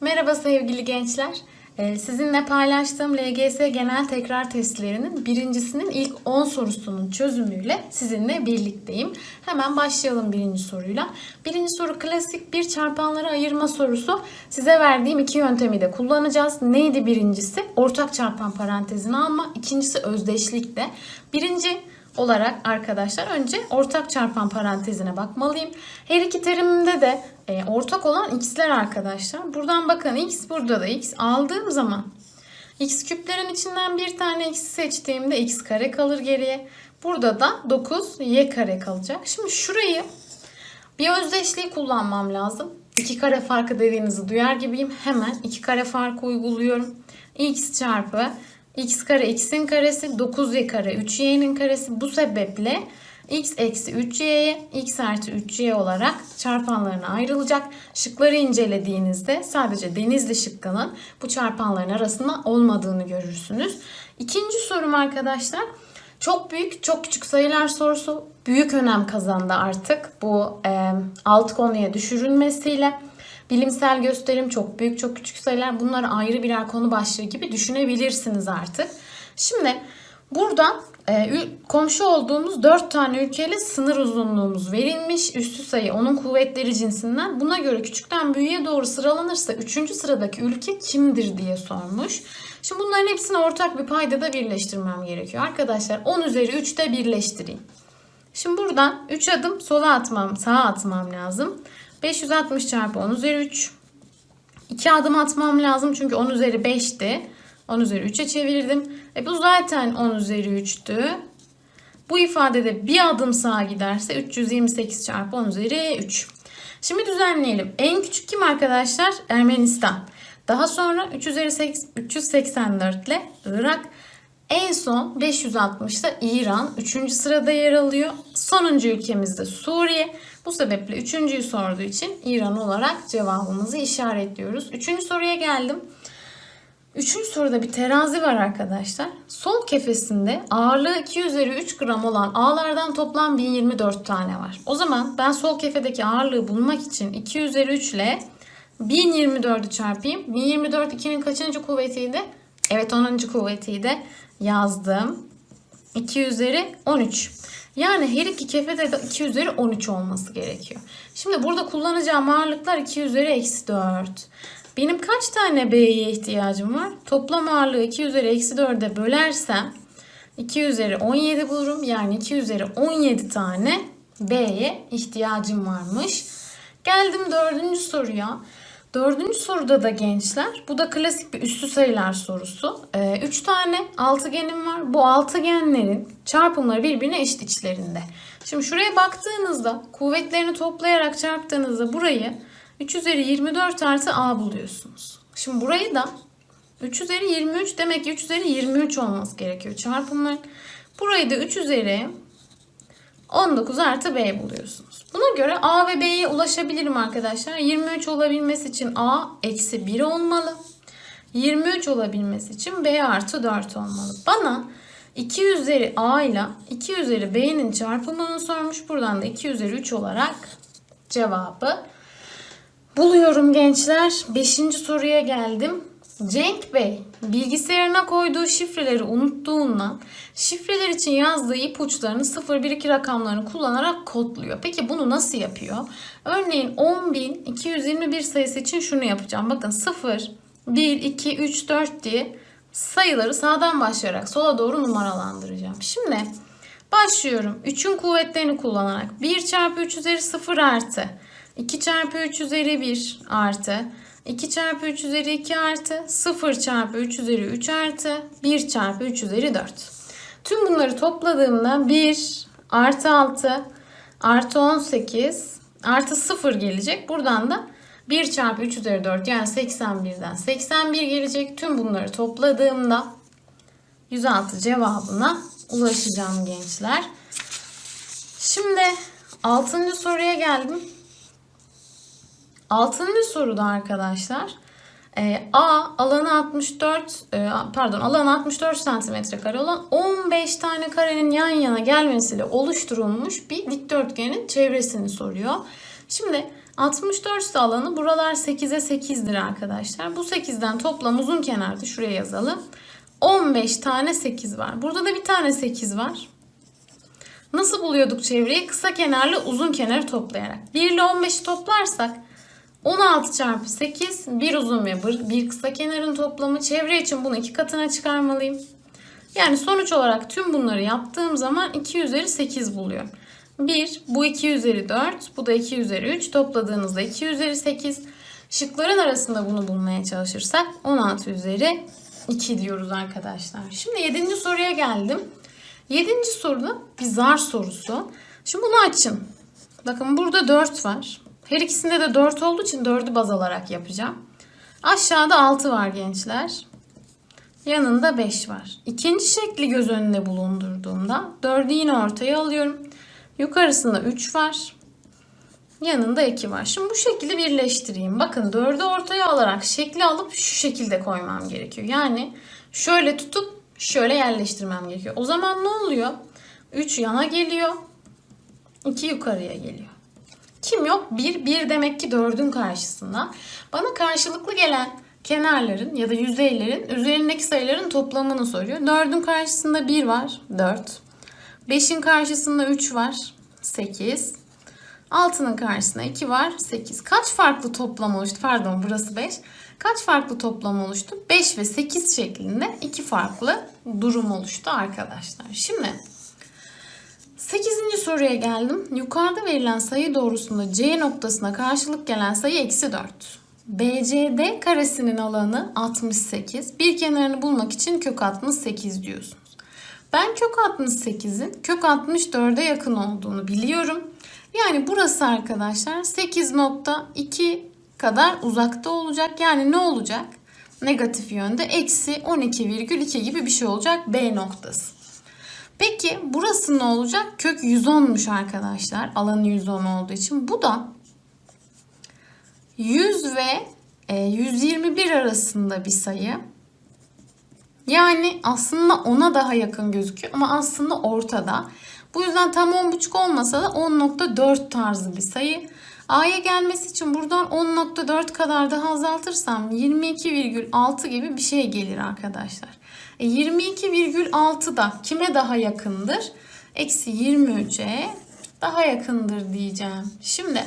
Merhaba sevgili gençler. Ee, Sizinle paylaştığım LGS genel tekrar testlerinin birincisinin ilk 10 sorusunun çözümüyle sizinle birlikteyim. Hemen başlayalım birinci soruyla. Birinci soru klasik bir çarpanları ayırma sorusu. Size verdiğim iki yöntemi de kullanacağız. Neydi birincisi? Ortak çarpan parantezini alma. İkincisi özdeşlikte. Birinci olarak arkadaşlar önce ortak çarpan parantezine bakmalıyım. Her iki terimimde de e, ortak olan x'ler arkadaşlar. Buradan bakın x burada da x aldığım zaman x küplerin içinden bir tane x'i seçtiğimde x kare kalır geriye. Burada da 9 y kare kalacak. Şimdi şurayı bir özdeşliği kullanmam lazım. İki kare farkı dediğinizi duyar gibiyim. Hemen iki kare farkı uyguluyorum. x çarpı x kare x'in karesi 9y kare 3y'nin karesi. Bu sebeple x eksi 3y'ye x artı 3y olarak çarpanlarına ayrılacak. Şıkları incelediğinizde sadece denizli şıkkının bu çarpanların arasında olmadığını görürsünüz. İkinci sorum arkadaşlar. Çok büyük, çok küçük sayılar sorusu büyük önem kazandı artık bu e, alt konuya düşürülmesiyle. Bilimsel gösterim çok büyük, çok küçük sayılar bunları ayrı birer konu başlığı gibi düşünebilirsiniz artık. Şimdi burada e, komşu olduğumuz 4 tane ülkeyle sınır uzunluğumuz verilmiş. Üstü sayı onun kuvvetleri cinsinden. Buna göre küçükten büyüğe doğru sıralanırsa 3. sıradaki ülke kimdir diye sormuş. Şimdi bunların hepsini ortak bir paydada birleştirmem gerekiyor. Arkadaşlar 10 üzeri 3'te birleştireyim. Şimdi buradan 3 adım sola atmam, sağa atmam lazım. 560 çarpı 10 üzeri 3. 2 adım atmam lazım çünkü 10 üzeri 5'ti. 10 üzeri 3'e çevirdim. E bu zaten 10 üzeri 3'tü. Bu ifadede bir adım sağa giderse 328 çarpı 10 üzeri 3. Şimdi düzenleyelim. En küçük kim arkadaşlar? Ermenistan. Daha sonra 3 üzeri 8, 384 ile Irak. En son 560'da İran 3. sırada yer alıyor. Sonuncu ülkemiz de Suriye. Bu sebeple 3.'yü sorduğu için İran olarak cevabımızı işaretliyoruz. Üçüncü soruya geldim. Üçüncü soruda bir terazi var arkadaşlar. Sol kefesinde ağırlığı 2 üzeri 3 gram olan ağlardan toplam 1024 tane var. O zaman ben sol kefedeki ağırlığı bulmak için 2 üzeri 3 ile 1024'ü çarpayım. 1024 2'nin kaçıncı kuvvetiydi? Evet 10. kuvvetiydi. Yazdım. 2 üzeri 13. Yani her iki kefede de 2 üzeri 13 olması gerekiyor. Şimdi burada kullanacağım ağırlıklar 2 üzeri eksi 4. Benim kaç tane B'ye ihtiyacım var? Toplam ağırlığı 2 üzeri eksi 4'e bölersem 2 üzeri 17 bulurum. Yani 2 üzeri 17 tane B'ye ihtiyacım varmış. Geldim dördüncü soruya. Dördüncü soruda da gençler, bu da klasik bir üstü sayılar sorusu. 3 tane altıgenim var. Bu altıgenlerin çarpımları birbirine eşit içlerinde. Şimdi şuraya baktığınızda kuvvetlerini toplayarak çarptığınızda burayı 3 üzeri 24 artı a buluyorsunuz. Şimdi burayı da 3 üzeri 23 demek ki 3 üzeri 23 olması gerekiyor çarpımların. Burayı da 3 üzeri 19 artı B buluyorsunuz. Buna göre A ve B'ye ulaşabilirim arkadaşlar. 23 olabilmesi için A eksi 1 olmalı. 23 olabilmesi için B artı 4 olmalı. Bana 2 üzeri A ile 2 üzeri B'nin çarpımını sormuş. Buradan da 2 üzeri 3 olarak cevabı buluyorum gençler. 5. soruya geldim. Cenk Bey bilgisayarına koyduğu şifreleri unuttuğundan şifreler için yazdığı ipuçlarını 012 rakamlarını kullanarak kodluyor. Peki bunu nasıl yapıyor? Örneğin 10.221 sayısı için şunu yapacağım. Bakın 0, 1, 2, 3, 4 diye sayıları sağdan başlayarak sola doğru numaralandıracağım. Şimdi başlıyorum. 3'ün kuvvetlerini kullanarak 1 çarpı 3 üzeri 0 artı 2 çarpı 3 üzeri 1 artı 2 çarpı 3 üzeri 2 artı 0 çarpı 3 üzeri 3 artı 1 çarpı 3 üzeri 4. Tüm bunları topladığımda 1 artı 6 artı 18 artı 0 gelecek. Buradan da 1 çarpı 3 üzeri 4 yani 81'den 81 gelecek. Tüm bunları topladığımda 106 cevabına ulaşacağım gençler. Şimdi 6. soruya geldim. Altıncı soruda arkadaşlar Ee, A alanı 64 e, pardon alanı 64 santimetre kare olan 15 tane karenin yan yana gelmesiyle oluşturulmuş bir dikdörtgenin çevresini soruyor. Şimdi 64 ise alanı buralar 8'e 8'dir arkadaşlar. Bu 8'den toplam uzun kenarda şuraya yazalım. 15 tane 8 var. Burada da bir tane 8 var. Nasıl buluyorduk çevreyi? Kısa kenarla uzun kenarı toplayarak. 1 ile 15'i toplarsak 16 çarpı 8 bir uzun ve bir, kısa kenarın toplamı. Çevre için bunu iki katına çıkarmalıyım. Yani sonuç olarak tüm bunları yaptığım zaman 2 üzeri 8 buluyorum. 1, bu 2 üzeri 4, bu da 2 üzeri 3. Topladığınızda 2 üzeri 8. Şıkların arasında bunu bulmaya çalışırsak 16 üzeri 2 diyoruz arkadaşlar. Şimdi 7. soruya geldim. 7. soruda bir zar sorusu. Şimdi bunu açın. Bakın burada 4 var. Her ikisinde de 4 olduğu için 4'ü baz alarak yapacağım. Aşağıda 6 var gençler. Yanında 5 var. İkinci şekli göz önünde bulundurduğumda 4'ü yine ortaya alıyorum. Yukarısında 3 var. Yanında 2 var. Şimdi bu şekli birleştireyim. Bakın 4'ü ortaya alarak şekli alıp şu şekilde koymam gerekiyor. Yani şöyle tutup şöyle yerleştirmem gerekiyor. O zaman ne oluyor? 3 yana geliyor. 2 yukarıya geliyor. Kim yok? 1. 1 demek ki 4'ün karşısında. Bana karşılıklı gelen kenarların ya da yüzeylerin üzerindeki sayıların toplamını soruyor. 4'ün karşısında 1 var. 4. 5'in karşısında 3 var. 8. 6'nın karşısında 2 var. 8. Kaç farklı toplam oluştu? Pardon burası 5. Kaç farklı toplam oluştu? 5 ve 8 şeklinde iki farklı durum oluştu arkadaşlar. Şimdi 8. soruya geldim. Yukarıda verilen sayı doğrusunda C noktasına karşılık gelen sayı eksi 4. BCD karesinin alanı 68. Bir kenarını bulmak için kök 68 diyorsunuz. Ben kök 68'in kök 64'e yakın olduğunu biliyorum. Yani burası arkadaşlar 8.2 kadar uzakta olacak. Yani ne olacak? Negatif yönde eksi 12,2 gibi bir şey olacak B noktası. Peki burası ne olacak? Kök 110'muş arkadaşlar. Alanı 110 olduğu için. Bu da 100 ve 121 arasında bir sayı. Yani aslında ona daha yakın gözüküyor ama aslında ortada. Bu yüzden tam 10.5 olmasa da 10.4 tarzı bir sayı. A'ya gelmesi için buradan 10.4 kadar daha azaltırsam 22,6 gibi bir şey gelir arkadaşlar. E 22,6 da kime daha yakındır? Eksi 23'e daha yakındır diyeceğim. Şimdi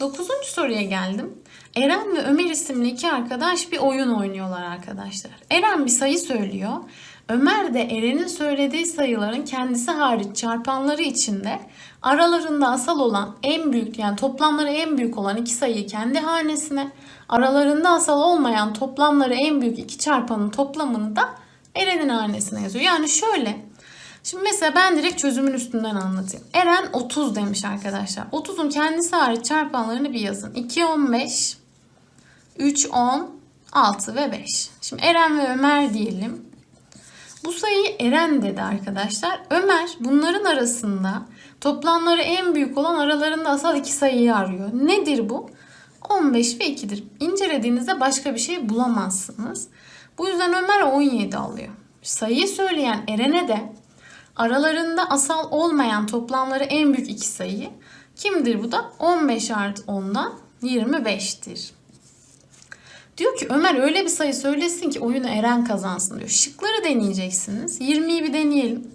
9. soruya geldim. Eren ve Ömer isimli iki arkadaş bir oyun oynuyorlar arkadaşlar. Eren bir sayı söylüyor. Ömer de Eren'in söylediği sayıların kendisi hariç çarpanları içinde aralarında asal olan en büyük yani toplamları en büyük olan iki sayıyı kendi hanesine, aralarında asal olmayan toplamları en büyük iki çarpanın toplamını da Eren'in hanesine yazıyor. Yani şöyle Şimdi mesela ben direkt çözümün üstünden anlatayım. Eren 30 demiş arkadaşlar. 30'un kendisi hariç çarpanlarını bir yazın. 2, 15, 3, 10, 6 ve 5. Şimdi Eren ve Ömer diyelim. Bu sayıyı Eren dedi arkadaşlar. Ömer bunların arasında toplamları en büyük olan aralarında asal iki sayıyı arıyor. Nedir bu? 15 ve 2'dir. İncelediğinizde başka bir şey bulamazsınız. Bu yüzden Ömer 17 alıyor. Sayıyı söyleyen Eren'e de aralarında asal olmayan toplamları en büyük iki sayı. Kimdir bu da? 15 artı 10'dan 25'tir. Diyor ki Ömer öyle bir sayı söylesin ki oyunu Eren kazansın diyor. Şıkları deneyeceksiniz. 20'yi bir deneyelim.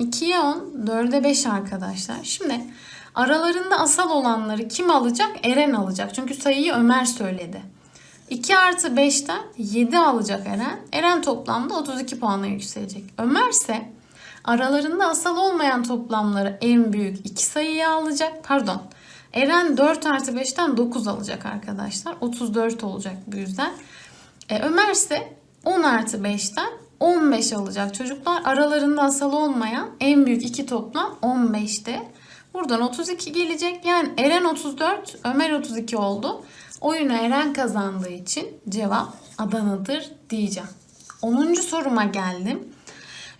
2'ye 10, 4'e 5 arkadaşlar. Şimdi aralarında asal olanları kim alacak? Eren alacak. Çünkü sayıyı Ömer söyledi. 2 artı 5'ten 7 alacak Eren. Eren toplamda 32 puanla yükselecek. Ömer ise aralarında asal olmayan toplamları en büyük iki sayıyı alacak. Pardon. Eren 4 artı 5'ten 9 alacak arkadaşlar. 34 olacak bu yüzden. E, Ömer ise 10 artı 5'ten 15 alacak çocuklar. Aralarında asal olmayan en büyük iki toplam 15'te. Buradan 32 gelecek. Yani Eren 34, Ömer 32 oldu. Oyunu Eren kazandığı için cevap Adana'dır diyeceğim. 10. soruma geldim.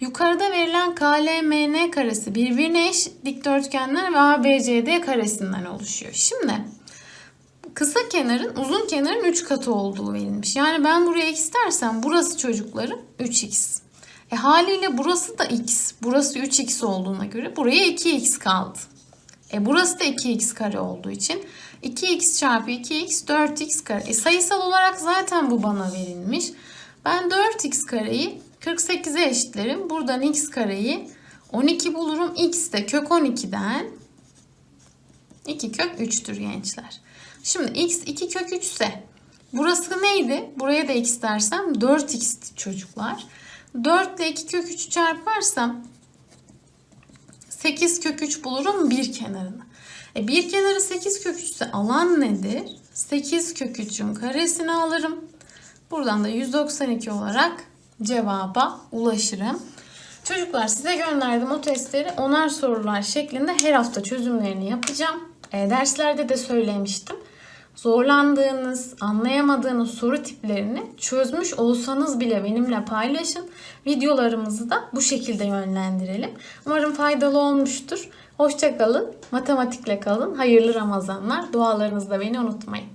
Yukarıda verilen KLMN karesi birbirine eş dikdörtgenler ve ABCD karesinden oluşuyor. Şimdi kısa kenarın uzun kenarın 3 katı olduğu verilmiş. Yani ben buraya x dersem burası çocuklarım 3x. E haliyle burası da x. Burası 3x olduğuna göre buraya 2x kaldı. E burası da 2x kare olduğu için 2x çarpı 2x 4x kare. E sayısal olarak zaten bu bana verilmiş. Ben 4x kareyi 48'e eşitlerim. Buradan x kareyi 12 bulurum. x de kök 12'den 2 kök 3'tür gençler. Şimdi x 2 kök 3 ise burası neydi? Buraya da x dersem 4x çocuklar. 4 ile 2 kök 3'ü çarparsam 8 kök 3 bulurum bir kenarını. E bir kenarı 8 kök 3 ise alan nedir? 8 kök 3'ün karesini alırım. Buradan da 192 olarak cevaba ulaşırım. Çocuklar size gönderdim o testleri onar sorular şeklinde her hafta çözümlerini yapacağım. E, derslerde de söylemiştim. Zorlandığınız, anlayamadığınız soru tiplerini çözmüş olsanız bile benimle paylaşın. Videolarımızı da bu şekilde yönlendirelim. Umarım faydalı olmuştur. Hoşçakalın, matematikle kalın, hayırlı Ramazanlar. Dualarınızda beni unutmayın.